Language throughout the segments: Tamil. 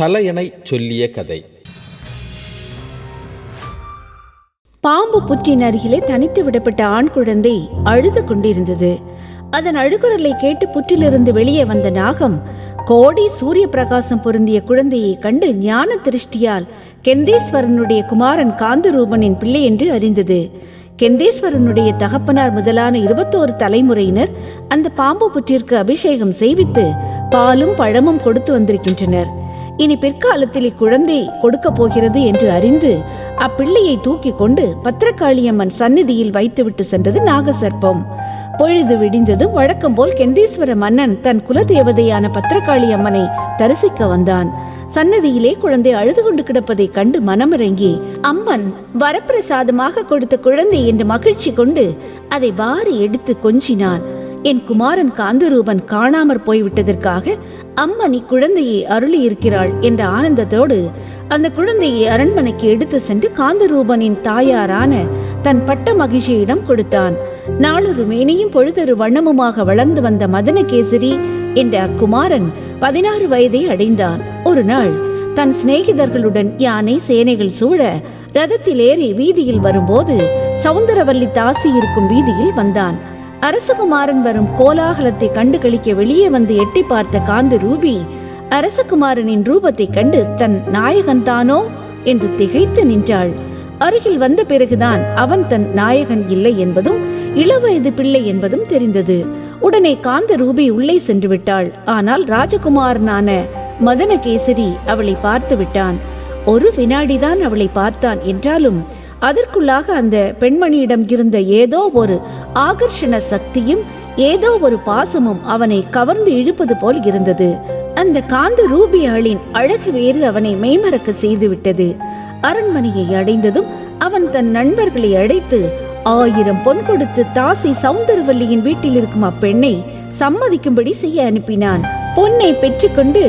தலையணை சொல்லிய கதை. பாம்பு புற்றின் அருகிலே தனித்து விடப்பட்ட ஆண் குழந்தை அழுது கொண்டிருந்தது. அதன் அழுகுரலை கேட்டு புற்றிலிருந்து வெளியே வந்த நாகம் கோடி சூரிய பிரகாசம் பொருந்திய குழந்தையை கண்டு ஞான திருஷ்டியால் கெந்தேஸ்வரனுடைய குமாரன் காந்தரூபனின் பிள்ளை என்று அறிந்தது. கெந்தேஸ்வரனுடைய தகப்பனார் முதலான இருபத்தோரு தலைமுறையினர் அந்த பாம்பு புற்றிற்கு அபிஷேகம் செய்வித்து பாலும் பழமும் கொடுத்து வந்திருக்கின்றனர். இனி பிற்காலத்தில் இக்குழந்தை கொடுக்க போகிறது என்று அறிந்து அப்பிள்ளையை தூக்கி கொண்டு பத்திரகாளியம்மன் சந்நிதியில் வைத்துவிட்டு சென்றது நாகசர்ப்பம். பொழுது விடிந்ததும் வழக்கம் போல் கெந்தீஸ்வர மன்னன் தன் குலதேவதையான பத்திரகாளி அம்மனை தரிசிக்க வந்தான். சன்னதியிலே குழந்தை அழுது கொண்டு கிடப்பதை கண்டு மனமிறங்கி அம்மன் வரப்பிரசாதமாக கொடுத்த குழந்தை என்று மகிழ்ச்சி கொண்டு அதை வாரி எடுத்து கொஞ்சினான். என் குமாரன் காந்தரூபன் காணாமற் போய்விட்டதற்காக அம்மணி குழந்தையை அருளி இருக்கிறாள் என்ற ஆனந்தத்தோடு அந்த குழந்தையை அரண்மனைக்கு எடுத்து சென்று காந்தரூபனின் தாயாரான தன் பட்ட மகிழ்ச்சியிடம் கொடுத்தான். நாளொரு மேனியும் பொழுதொரு வண்ணமுமாக வளர்ந்து வந்த மதனகேசரி என்ற அக்குமாரன் பதினாறு வயதை அடைந்தான். ஒரு நாள் தன் சிநேகிதர்களுடன் யானை சேனைகள் சூழ ரதத்தில் ஏறி வீதியில் வரும்போது சவுந்தரவல்லி தாசி இருக்கும் வீதியில் வந்தான். அரசகுமாரன் வரும் கோலாகலத்தை கண்டு கழிக்க வெளியே வந்து எட்டி பார்த்த காந்த ரூபி அரசகுமாரனின் ரூபத்தைக் கண்டு தன் நாயகன்தானோ என்று திகைத்து நின்றாள். அருகில் வந்த பிறகுதான் அவன் தன் நாயகன் இல்லை என்பதும் இளவயது பிள்ளை என்பதும் தெரிந்தது. உடனே காந்த ரூபி உள்ளே சென்று விட்டாள். ஆனால் ராஜகுமாரனான மதனகேசரி அவளை பார்த்து விட்டான். ஒரு வினாடிதான் அவளை பார்த்தான் என்றாலும் அதற்குள்ளாக அந்த பெண்மணியிடம் இருந்த ஏதோ ஒரு ஆகர்ஷண சக்தியும் ஏதோ ஒரு பாசமும் அவனை கவர்ந்து இழுப்பது போல் இருந்தது. அந்த காந்த ரூபியாளின் அழகு வேறு அவனை மெய்மறக்க செய்துவிட்டது. அரண்மனையை அடைந்ததும் அவன் தன் நண்பர்களை அழைத்து ஆயிரம் பொன் கொடுத்து தாசி சவுந்தரவல்லியின் வீட்டில் இருக்கும் அப்பெண்ணை சம்மதிக்கும்படி செய்ய அனுப்பினான். பொன்னை பெற்றுக்கொண்டு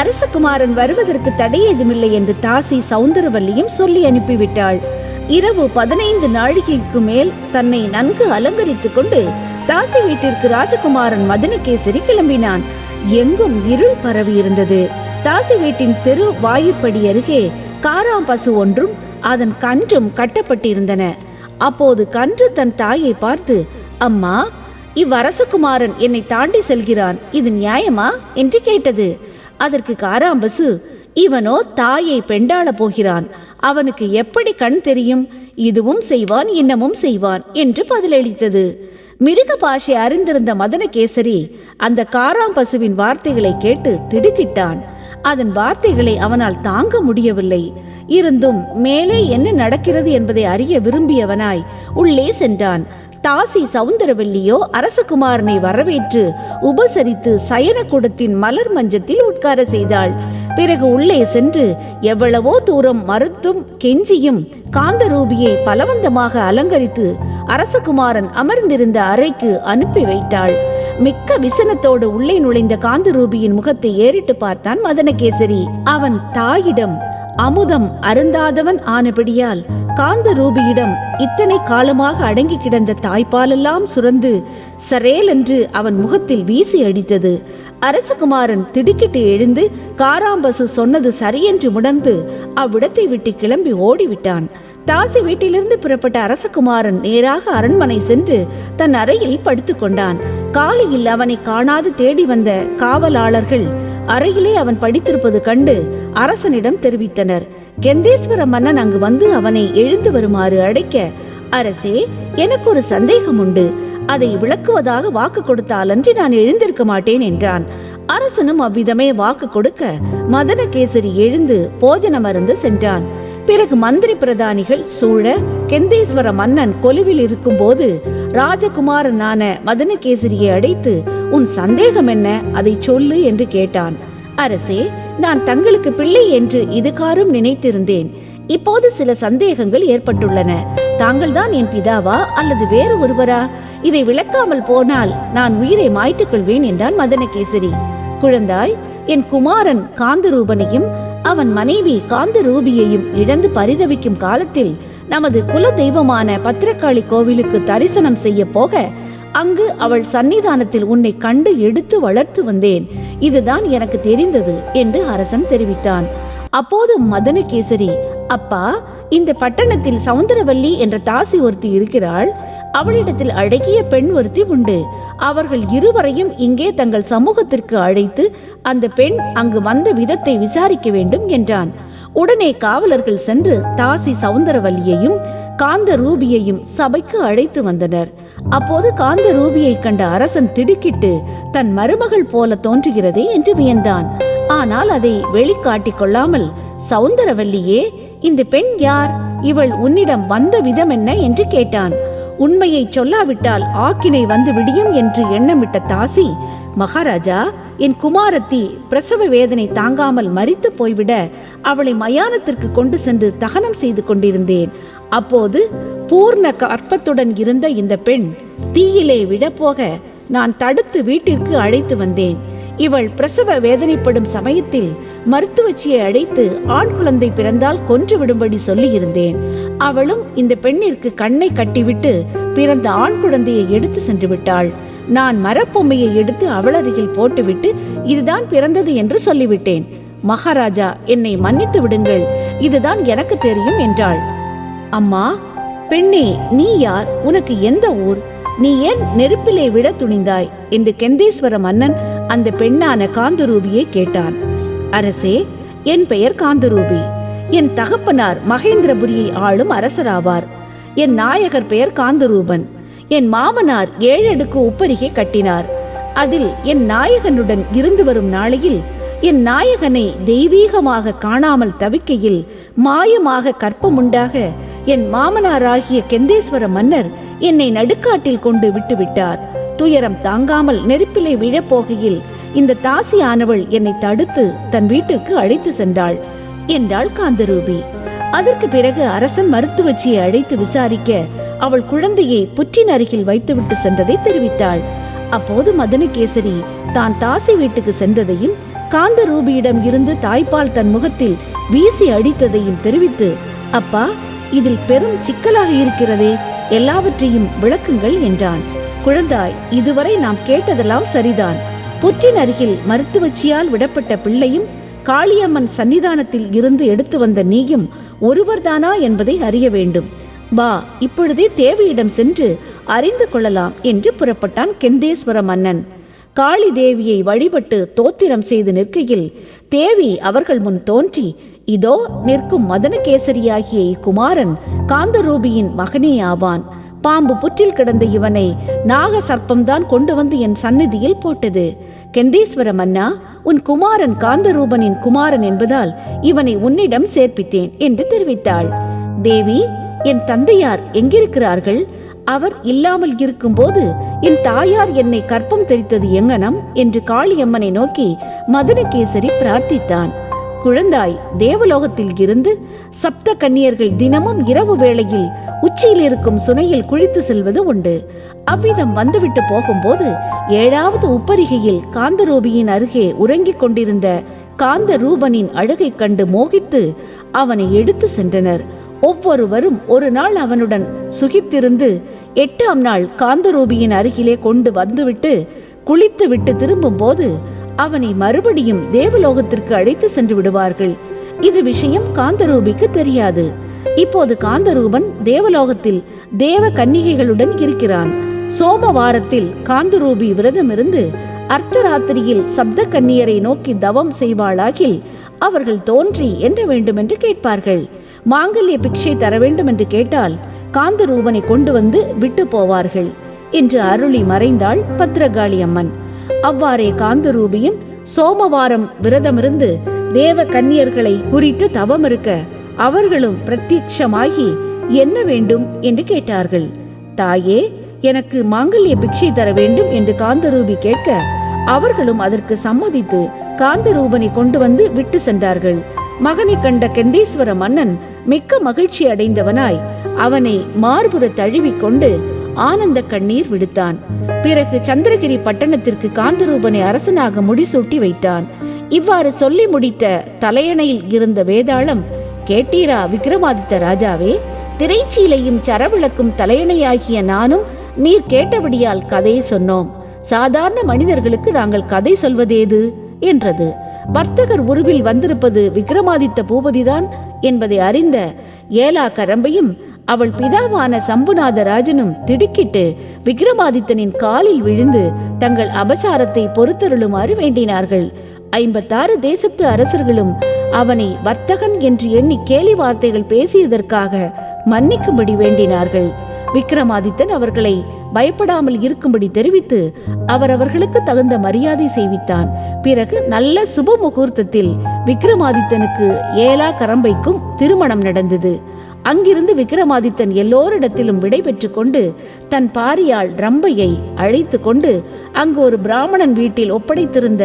அரசகுமாரன் வருவதற்கு தடை ஏதுமில்லை என்று தாசி சவுந்தரவல்லியும் சொல்லி அனுப்பிவிட்டாள். இரவு பதினைந்து நாழிகைக்கு மேல் தன்னை நன்கு அலங்கரித்துக் கொண்டு தாசி வீட்டிற்கு ராஜகுமாரன் மதனகேசரி கிளம்பினான். எங்கும் இருள் பரவி இருந்தது. தாசி வீட்டின் தெரு வாயிற்படி அருகே காராம் பசு ஒன்றும் அதன் கன்றும் கட்டப்பட்டிருந்தன. அப்போது கன்று தன் தாயை பார்த்து அம்மா இவ்வரசகுமாரன் என்னை தாண்டி செல்கிறான். இது நியாயமா? என்று கேட்டது. அதற்கு காராம்பசு இவனோ தாயை பெண்டாள போகிறான். அவனுக்கு எப்படி கண் தெரியும்? இதுவும் செய்வான் இன்னமும் செய்வான் என்று பதிலளித்தது. மிருக பாஷை அறிந்திருந்த மதனகேசரி அந்த காராம்பசுவின் வார்த்தைகளை கேட்டு திடுக்கிட்டான். அதன் வார்த்தைகளை அவனால் தாங்க முடியவில்லை. இருந்தும் மேலே என்ன நடக்கிறது என்பதை அறிய விரும்பியவனாய் உள்ளே சென்றான். தாசி சவுந்தரவல்லியோ அரசகுமாரனை வரவேற்று உபசரித்து சயனக்கூடத்தின் மலர் மஞ்சத்தில் உட்கார செய்தாள். பிறகு உள்ளே சென்று எவ்வளவோ தூரம் மறுத்தும் கெஞ்சியும் காந்தரூபியை பலவந்தமாக அலங்கரித்து அரசகுமாரன் அமர்ந்திருந்த அறைக்கு அனுப்பி வைத்தாள். மிக்க விசனத்தோடு உள்ளே நுழைந்த காந்தரூபியின் முகத்தை ஏறிட்டு பார்த்தான் மதனகேசரி. அவன் தாயிடம் அமுதம் அருந்தாதவன் ஆனபடியால் காந்த ரூபியிடம் இத்தனை காலமாக அடங்கி கிடந்த தாய்ப்பாலெல்லாம் சுரந்து சரேல் என்று அவன் முகத்தில் வீசி அடித்தது. அரசகுமாரன் திடுக்கிட்டு எழுந்து காராம்பசு சொன்னது சரியென்று உணர்ந்து அவ்விடத்தை விட்டு கிளம்பி ஓடிவிட்டான். தாசி வீட்டிலிருந்து புறப்பட்ட அரசகுமாரன் நேராக அரண்மனை சென்று தன் அறையில் படுத்துக்கொண்டான். காலையில் அவனை காணாது தேடி வந்த காவலாளர்கள் அறையிலே அவன் படித்திருப்பது கண்டு அரசனிடம் தெரிவித்தனர். கெந்தேஸ்வர மன்னன் அங்கு வந்து அவனை எழுந்து வருமாறு அழைக்க அரசே எனக்கு ஒரு சந்தேகம் உண்டு அதை விளக்குவதாக வாக்கு கொடுத்தாலன்றி நான் எழுந்திருக்க மாட்டேன் என்றான். அரசனும் அவ்விதமே வாக்கு கொடுக்க மதனகேசரி எழுந்து போஜனம் அருந்து சென்றான். பிறகு மந்திரி பிரதானிகள் சூழ கெந்தேஸ்வர மன்னன் கொலுவில் இருக்கும்போது ராஜகுமாரனான மதனகேசரியை அடைத்து உன் சந்தேகம் என்ன? அதை சொல்லு என்று கேட்டான். அரசே நான் தங்களுக்கு பிள்ளை என்று இதுகாரும் நினைத்திருந்தேன். இப்போது சில சந்தேகங்கள் ஏற்பட்டுள்ளன. தாங்கள் தான் என் பிதாவா அல்லது வேறு ஒருவரா? இதை விளக்காமல் போனால் நான் உயிரை மாய்த்துக் கொள்வேன் என்றான் மதனகேசரி. குழந்தாய் என் குமாரன் காந்தரூபனையும் அவன் மனைவி காந்த ரூபியையும் இழந்து பரிதவிக்கும் காலத்தில் நமது குல தெய்வமான பத்திரகாளி கோவிலுக்கு தரிசனம் செய்ய போக அங்கு அவள் சன்னிதானத்தில் உன்னை கண்டு எடுத்து வளர்த்து வந்தேன். இதுதான் எனக்கு தெரிந்தது என்று அரசன் தெரிவித்தான். அப்போது மதனகேசரி அப்பா இந்த பட்டணத்தில் சவுந்தரவல்லி என்ற தாசி ஒருத்தி இருக்கிறாள். அவளிடத்தில் அழகிய பெண் ஒருத்தி உண்டு. அவர்கள் இருவரையும் இங்கே தங்கள் சமூகத்திற்கு அழைத்து அந்த பெண் அங்கு வந்த விதத்தை விசாரிக்க வேண்டும் என்றான். உடனே காவலர்கள் சென்று தாசி சவுந்தரவல்லியையும் காந்த ரூபியையும் சபைக்கு அழைத்து வந்தனர். அப்போது காந்த ரூபியை கண்ட அரசன் திடுக்கிட்டு தன் மருமகள் போல தோன்றுகிறதே என்று வியந்தான். ஆனால் அதை வெளிக்காட்டிக் கொள்ளாமல் சவுந்தரவல்லியே இந்த பெண் யார்? இவள் உன்னிடம் வந்த விதம் என்ன என்று கேட்டான். உண்மையை சொல்லாவிட்டால் ஆக்கினை வந்து விடியும் என்று எண்ணமிட்ட தாசி மகாராஜா என் குமாரத்தி பிரசவ வேதனை தாங்காமல் மறித்து போய்விட அவளை மயானத்திற்கு கொண்டு சென்று தகனம் செய்து கொண்டிருந்தேன். அப்போது பூர்ண கற்பத்துடன் இருந்த இந்த பெண் தீயிலே விடப்போக நான் தடுத்து வீட்டிற்கு அழைத்து வந்தேன். இவள் பிரசவ வேதனைப்படும் சமயத்தில் மருத்துவச்சியை அழைத்து ஆண் குழந்தை பிறந்தால் கொன்று விடும்படி சொல்லியிருந்தேன். அவளும் இந்த பெண்ணிற்கு கண்ணை கட்டிவிட்டு பிறந்த ஆண் குழந்தையை எடுத்து சென்று விட்டாள். நான் மரப்பொம்மையை எடுத்து அவளருகில் போட்டுவிட்டு இதுதான் பிறந்தது என்று சொல்லிவிட்டேன். மகாராஜா என்னை மன்னித்து விடுங்கள். இதுதான் எனக்கு தெரியும் என்றாள். அம்மா பெண்ணே நீ யார்? உனக்கு எந்த ஊர்? நீ ஏன் நெருப்பிலே விட துணிந்தாய்? என்று கெந்தேஸ்வர மன்னன் அந்த பெண்ணான காந்தரூபியை கேட்டான். அரசே என் பெயர் காந்தரூபி. என் தகப்பனார் மகேந்திரபுரியை ஆளும் அரசராவார். என் நாயகர் பெயர் காந்தரூபன். என் மாமனார் ஏழடுக்கு உப்பரிகை கட்டினார். அதில் என் நாயகனுடன் இருந்து வரும் நாளையில் என் நாயகனை தெய்வீகமாக காணாமல் தவிக்கையில் மாயமாக கற்பமுண்டாக என் மாமனாராகிய கெந்தேஸ்வர மன்னர் என்னை நடுக்காட்டில் கொண்டு விட்டுவிட்டார். துயரம் தாங்காமல் நெருப்பிலே விழப்போகையில் இந்த தாசியானவள் என்னை தடுத்து தன் வீட்டிற்கு அழைத்து சென்றாள். என்றாள் காந்தரூபி அதற்கு பிறகு அரசன் மருத்துவச்சியை அழைத்து விசாரிக்க அவள் குழந்தையை புற்றின் அருகில் வைத்துவிட்டு சென்றதை தெரிவித்தாள். அப்போது மதனகேசரி தான் தாசி வீட்டுக்கு சென்றதையும் காந்த ரூபியிடம் இருந்து தாய்ப்பால் தன் முகத்தில் வீசி அடித்ததையும் தெரிவித்து அப்பா இதில் பெரும் சிக்கலாக இருக்கிறதே எல்லாவற்றையும் விளக்குங்கள் என்றான். குழந்தாய் இதுவரை நாம் கேட்டதெல்லாம் சரிதான். புற்றின் அருகில் மருத்துவச்சியால் விடப்பட்ட பிள்ளையும் காளியம்மன் சன்னிதானத்தில் இருந்து எடுத்து வந்த நீயும் ஒருவர்தானா என்பதை அறிய வேண்டும். வா இப்பொழுதே தேவியிடம் சென்று அறிந்து கொள்ளலாம் என்று புறப்பட்டான் கெந்தேஸ்வர மன்னன். காளி தேவியை வழிபட்டு தோத்திரம் செய்து நிற்கையில் தேவி அவர்கள் முன் தோன்றி இதோ நிற்கும் மதனகேசரியாகிய இக்குமாரன் காந்தரூபியின் மகனே ஆவான். பாம்பு புற்றில் கிடந்த இவனை நாக சர்ப்பம்தான் கொண்டு வந்து என் சந்நிதியில் போட்டது. கெந்தீஸ்வர மன்னா உன் குமாரன் காந்தரூபனின் குமாரன் என்பதால் இவனை உன்னிடம் சேர்ப்பித்தேன் என்று தெரிவித்தாள். தேவி என் தந்தையார் எங்கிருக்கிறார்கள்? அவர் இல்லாமல் இருக்கும்போது என் தாயார் என்னை கற்பம் தெரித்தது எங்கனம்? என்று காளியம்மனை நோக்கி மதனகேசரி பிரார்த்தித்தான். குழந்தாய் தேவலோகத்தில் இருந்து சப்த கன்னியர்கள் தினமும் இரவு வேளையில் உச்சியில் இருக்கும் சுனையில் குளித்து செல்வது உண்டு. அவ்விதம் வந்துவிட்டு போகும்போது ஏழாவது உப்பரிகையில் காந்தரூபியின் அருகே உறங்கிக் கொண்டிருந்த காந்த ரூபனின் அழகைக் கண்டு மோகித்து அவனை எடுத்து சென்றனர். ஒவ்வொருவரும் ஒரு நாள் அவனுடன் சுகித்திருந்து எட்டாம் நாள் காந்தரூபியின் அருகிலே கொண்டு வந்துவிட்டு குளித்து விட்டு திரும்பும்போது அவனை மறுபடியும் தேவலோகத்திற்கு அழைத்து சென்று விடுவார்கள். இது விஷயம் காந்தரூபிக்கு தெரியாது. இப்போது காந்தரூபன் தேவலோகத்தில் தேவ கன்னிகைகளுடன் இருக்கிறான். சோமவாரத்தில் காந்தரூபி விரதமிருந்து அர்த்தராத்திரியில் சப்த கன்னியரை நோக்கி தவம் செய்வாளாகில் அவர்கள் தோன்றி என்ன வேண்டும் என்று கேட்பார்கள். மாங்கல்ய பிக்ஷை தர வேண்டும் என்று கேட்டால் காந்தரூபனை கொண்டு வந்து விட்டு போவார்கள். என்று அருளி மறைந்தாள் பத்ரகாளி அம்மன். அவ்வாறே காந்தரூபியும் சோமவாரம் விரதமிருந்து தேவ கன்னியர்களை குறித்து தவம் இருக்க அவர்களும் பிரத்யட்சமாகி என்ன வேண்டும் என்று கேட்டார்கள். தாயே எனக்கு மாங்கல்ய பிக்ஷை தர வேண்டும் என்று காந்தரூபி கேட்க அவர்களும் அதற்கு சம்மதித்து காந்தரூபனை கொண்டு வந்து விட்டு சென்றார்கள். மகனை கண்ட கெந்தேஸ்வர மன்னன் மிக்க மகிழ்ச்சி அடைந்தவனாய் அவனை மார்புற தழுவிக் கொண்டு ஆனந்த கண்ணீர் விடுத்தான். பிறகு சந்திரகிரி பட்டணத்திற்கு காந்தரூபனை அரசனாக முடிசூட்டி வைத்தான். இவ்வாறு சொல்லி முடித்த தலையணையில் இருந்த வேதாளம் கேட்டீரா விக்ரமாதித்த ராஜாவே திரைச்சீலையும் சரவிளக்கும் தலையணையாகிய நானும் நீர் கேட்டபடியால் கதையை சொன்னோம். சாதாரண மனிதர்களுக்கு நாங்கள் கதை சொல்வதேது? என்றது. வர்த்தகர் உருவில் வந்திருப்பது விக்ரமாதித்த பூபதிதான் என்பதை அறிந்த ஏலா கரம்பையும் அவள் பிதாவான சம்புநாத ராஜனும் திடுக்கிட்டு விக்ரமாதித்தனின் காலில் விழுந்து தங்கள் அபசாரத்தை பொறுத்தருளுமாறு வேண்டினார்கள். ஐம்பத்தாறு தேசத்து அரசர்களும் அவனை வர்த்தகன் என்று எண்ணி கேலி வார்த்தைகள் பேசியதற்காக மன்னிக்கும்படி வேண்டினார்கள். விக்ரமாதித்தன் அவர்களை பயப்படாமல் இருக்கும்படி தெரிவித்து அவரவர்களுக்கு தகுந்த மரியாதை செய்வித்தான். பிறகு நல்ல சுப முகூர்த்தத்தில் விக்ரமாதித்தனுக்கு ஏலா கரம்பைக்கும் திருமணம் நடந்தது. அங்கிருந்து விக்ரமாதித்தன் எல்லோரிடத்திலும் விடை கொண்டு தன் பாரியாள் ரம்பையை அழைத்து கொண்டு அங்கு ஒரு பிராமணன் வீட்டில் ஒப்படைத்திருந்த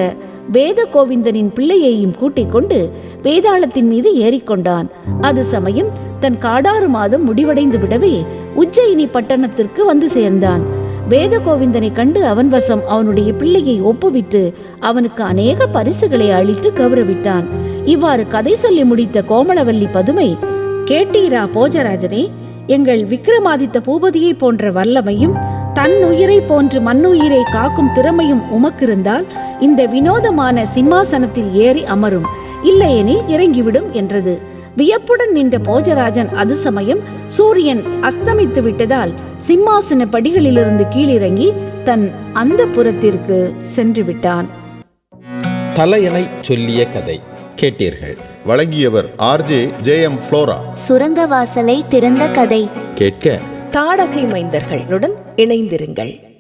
வேத கோவிந்தனின் பிள்ளையையும் கூட்டிக் கொண்டு வேதாளத்தின் மீது ஏறிக்கொண்டான். அது சமயம் தன் காடாறு மாதம் முடிவடைந்து விடவே உஜ்ஜயினி பட்டணத்திற்கு வந்து சேர்ந்தான். வேத கோவிந்தனை கண்டு அவன் வசம் அவனுடைய பிள்ளையை ஒப்புவித்து அவனுக்கு அநேக பரிசுகளை அளித்து கௌரவித்தான். இவ்வாறு கதை சொல்லி முடித்த கோமளவல்லி பதுமை கேட்டீரா போஜராஜனே எங்கள் விக்ரமாதித்த பூபதியை போன்ற வல்லமையும் தன் உயிரை போன்று மண்ணுயிரை காக்கும் திறமையும் உமக்கிருந்தால் இந்த வினோதமான சிம்மாசனத்தில் ஏறி அமரும். இல்லையெனில் இறங்கிவிடும் என்றது. வியப்புடன் நின்ற போஜராஜன் அது சமயம் சூரியன் அஸ்தமித்து விட்டதால் சிம்மாசன படிகளிலிருந்து கீழிறங்கி தன் அந்த புறத்திற்கு சென்று விட்டான். தலையணை சொல்லிய கதை. கேட்டீர்கள். வழங்கியவர் ஆர்ஜே ஜே எம் ஃப்ளோரா. சுரங்க வாசலை திறந்த கதை. கேட்க தாடகை மைந்தர்களுடன் இணைந்திருங்கள்.